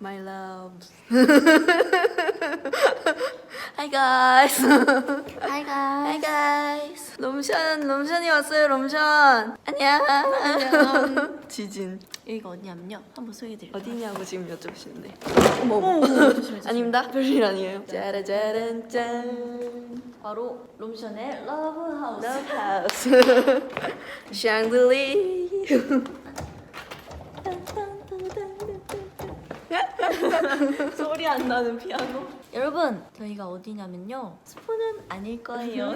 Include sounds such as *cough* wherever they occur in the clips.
My loves. *laughs* Hi guys. Hi guys. Hi guys. 롬션, 롬션이 왔어요. 롬션. 안녕. 안녕. *laughs* 지진. 여기가 어디냐면요. 한번 소개해드릴게요. 어디냐고 지금 여쭤보시는데. 어머. 아닙니다. 별일 아니에요. 짜라짜란 짠. 바로 롬션의 러브하우스. Love House. 샹들리. *laughs* *laughs* 소리 안 나는 피아노. 여러분 저희가 어디냐면요. 스포는 아닐 거예요.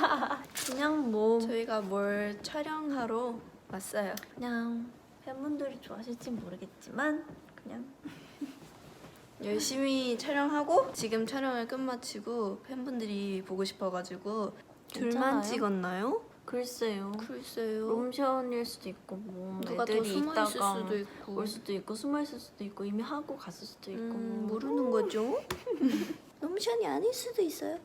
*laughs* 그냥 뭐 저희가 뭘 촬영하러 왔어요. 그냥 팬분들이 좋아하실지 모르겠지만 그냥 *laughs* 열심히 촬영하고 지금 촬영을 끝마치고 팬분들이 보고 싶어가지고 둘만 괜찮아요? 찍었나요? 글쎄요. 글쎄요. 롬션일 수도 있고 뭐 누가 더 애들이 숨어 있을 있다가 수도 있고 올 수도 있고 숨어 있을 수도 있고 이미 하고 갔을 수도 있고 음, 모르는 거죠. *laughs* 롬션이 아닐 수도 있어요.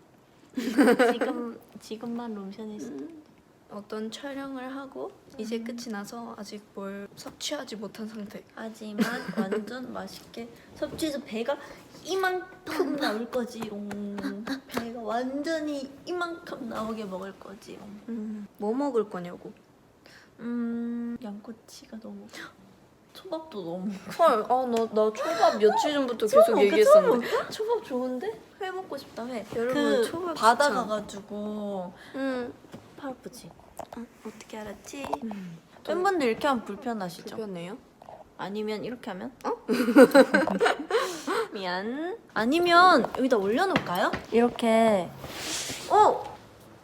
지금 지금만 롬션일 수도 음, 어떤 촬영을 하고 이제 끝이 나서 아직 뭘 섭취하지 못한 상태. 하지만 완전 맛있게 섭취해서 배가 이만큼 나올 거지롱 완전히 이만큼 나오게 먹을 거지롱 음, 뭐 먹을 거냐고. 음 양꼬치가 너무 *laughs* 초밥도 너무 *laughs* 헐, 아 나 나 초밥 며칠 전부터 계속 얘기했었는데. 초밥 먹게? 초밥 좋은데? 회 먹고 싶다 회 여러분, 그 초밥 바다 추천. 가가지고 응. 팔 아프지? 어, 어떻게 알았지? 팬분들 이렇게 하면 불편하시죠? 불편해요? 아니면 이렇게 하면? 어? *laughs* 미안. 아니면 여기다 올려놓을까요? 이렇게. 오!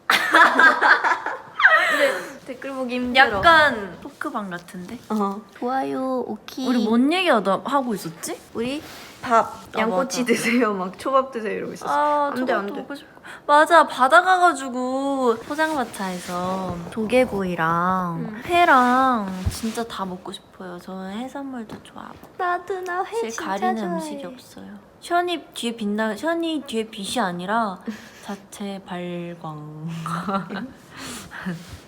*laughs* 댓글 보기 힘들어. 약간 토크방 같은데? 어. 좋아요, 오키. 우리 우리 뭔 얘기 하다 하고 있었지? 우리 밥 양꼬치 맞아. 드세요 막 초밥 드세요 이러고 있었어. 아, 안 돼, 저것도 안 돼. 먹고 싶고. 맞아, 바다 가가지고 포장마차에서 조개구이랑 음. 회랑 진짜 다 먹고 싶어요. 저는 해산물도 좋아하고. 나도 나회 사실 가리는 음식이 없어요. 션이 뒤에 빛나 션이 뒤에 빛이 아니라 *laughs* 자체 발광. *laughs*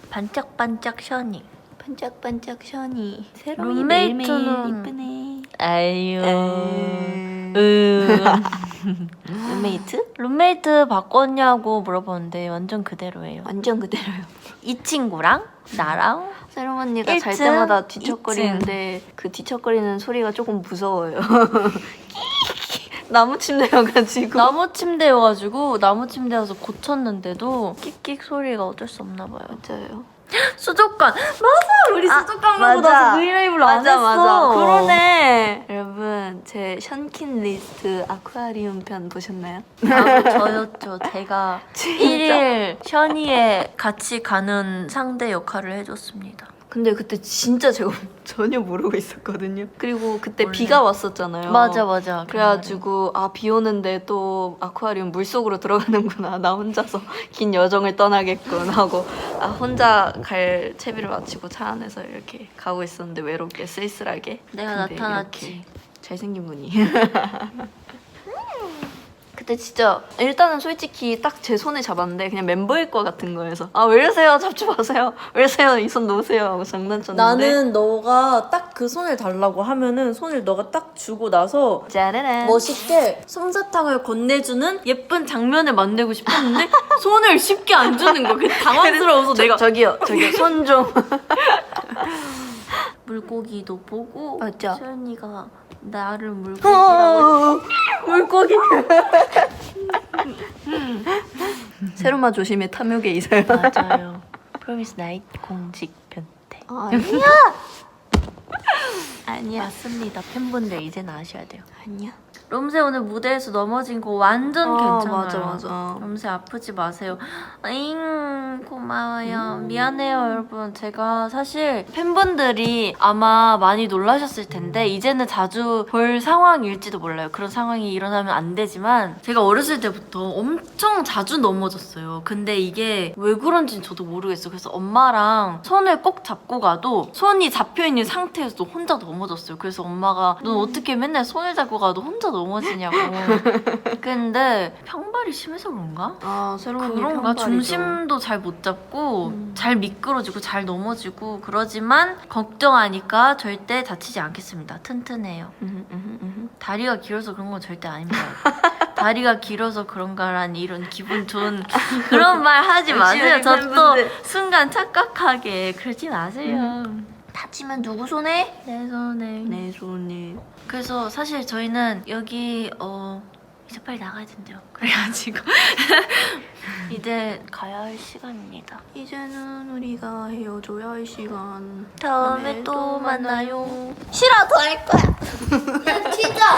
반짝반짝 션이. 반짝반짝 션이 새로이 룸메이트는- 이쁘네. 아유. 음. 음. *laughs* 룸메이트? 룸메이트 바꿨냐고 물어보는데 완전 그대로예요. 완전 그대로요. 이 친구랑 나랑 새롬 언니가 잘 1층, 때마다 뒤척거리는데 그 뒤척거리는 소리가 조금 무서워요. *laughs* 나무 침대여가지고. 나무 침대여가지고 나무 침대여서 고쳤는데도 끽끽 소리가 어쩔 수 없나 봐요. 맞아요. *gasps* 수족관 맞아 우리 아, 수족관 맞아. 가고 나서 브이라이브를 안 맞아 했어. 맞아. 그러네. *laughs* 여러분 제 션킨 리스트 아쿠아리움 편 보셨나요? 바로 저였죠. 제가 *laughs* 진짜? 1일 션이에 같이 가는 상대 역할을 해줬습니다. 근데 그때 진짜 제가 *laughs* 전혀 모르고 있었거든요. 그리고 그때 원래. 비가 왔었잖아요. 맞아 맞아. 그래가지고 아 비 오는데 또 아쿠아리움 물 속으로 들어가는구나. *laughs* 나 혼자서 긴 여정을 떠나겠군 하고 아 혼자 갈 채비를 마치고 차 안에서 이렇게 가고 있었는데 외롭게 쓸쓸하게. 내가 나타났지. 잘생긴 분이. *laughs* 그때 진짜 일단은 솔직히 딱 제 손을 잡았는데 그냥 멤버일 것 같은 거여서. 아 왜 이러세요? 잡지 마세요. 왜 이러세요? 이 손 놓으세요. 하고 장난쳤는데. 나는 너가 딱 그 손을 달라고 하면은 손을 너가 딱 주고 나서 짜라란. 멋있게 솜사탕을 건네주는 예쁜 장면을 만들고 싶었는데 *laughs* 손을 쉽게 안 주는 거. 그 *laughs* 당황스러워서 저, 내가 저기요 저기요. *laughs* 손좀 물고기도 보고 맞아. 수연이가 나를 물고기라고 *laughs* 물고기 세로마 조심해 탐욕에 이사요 맞아요. 프로미스 나이트 공식 변태. 아니야 아니야 맞습니다. 팬분들 이제는 아셔야 돼요. 아니야 롬세 오늘 무대에서 넘어진 거 완전 아, 괜찮아요. 맞아, 맞아. 롬세 아프지 마세요. 잉 고마워요. 미안해요 여러분. 제가 사실 팬분들이 아마 많이 놀라셨을 텐데 이제는 자주 볼 상황일지도 몰라요. 그런 상황이 일어나면 안 되지만 제가 어렸을 때부터 엄청 자주 넘어졌어요. 근데 이게 왜 그런지 는 저도 모르겠어요. 그래서 엄마랑 손을 꼭 잡고 가도 손이 잡혀 있는 상태에서 혼자 넘어져. 넘어졌어요. 그래서 엄마가 넌 어떻게 맨날 손을 잡고 가도 혼자 넘어지냐고. *laughs* 근데 평발이 심해서 그런가? 아 새로운 그런가 중심도 잘 못 잡고 음. 잘 미끄러지고 잘 넘어지고 그러지만 걱정하니까 절대 다치지 않겠습니다. 튼튼해요. 다리가 길어서 그런 건 절대 아닙니다. *laughs* 다리가 길어서 그런가란 이런 기분 좋은 그런 말 하지 *laughs* 마세요. 저 또. 순간 착각하게 그러지 마세요. 다치면 누구 손에? 내 손에. 내 손이 그래서 사실 저희는 여기 어 이제 빨리 나가야 된대요. *laughs* 그래가지고 *laughs* 이제 가야 할 시간입니다. 이제는 우리가 헤어져야 할 시간 다음에 또 만나요. 싫어 더 할 거야 *laughs* 야 진짜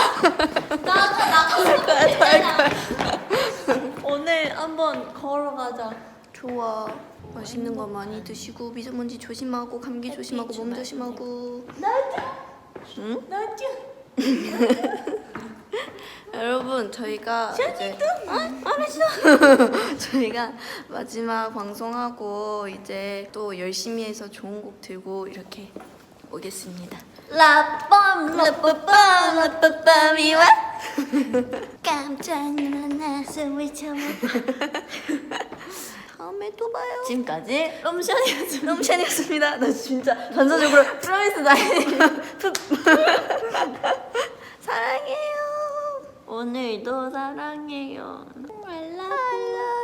나가 나가 거야 오늘 한번 걸어가자. 좋아. 맛있는 거 많이 드시고 미세먼지 조심하고 감기 조심하고 몸 조심하고. 응? *laughs* 여러분 저희가 이제 아, 알았어. *laughs* 저희가 마지막 방송하고 이제 또 열심히 해서 좋은 곡 들고 이렇게 오겠습니다. 라빰 라빠빰 라빠빰이와. *laughs* 깜짝 놀라서 외쳐봐 다음에 또 봐요. 지금까지 롬션이었습니다. 롬션이었습니다. 나 진짜 전체적으로 프로미스 나인 사랑해요. 오늘도 사랑해요. I love you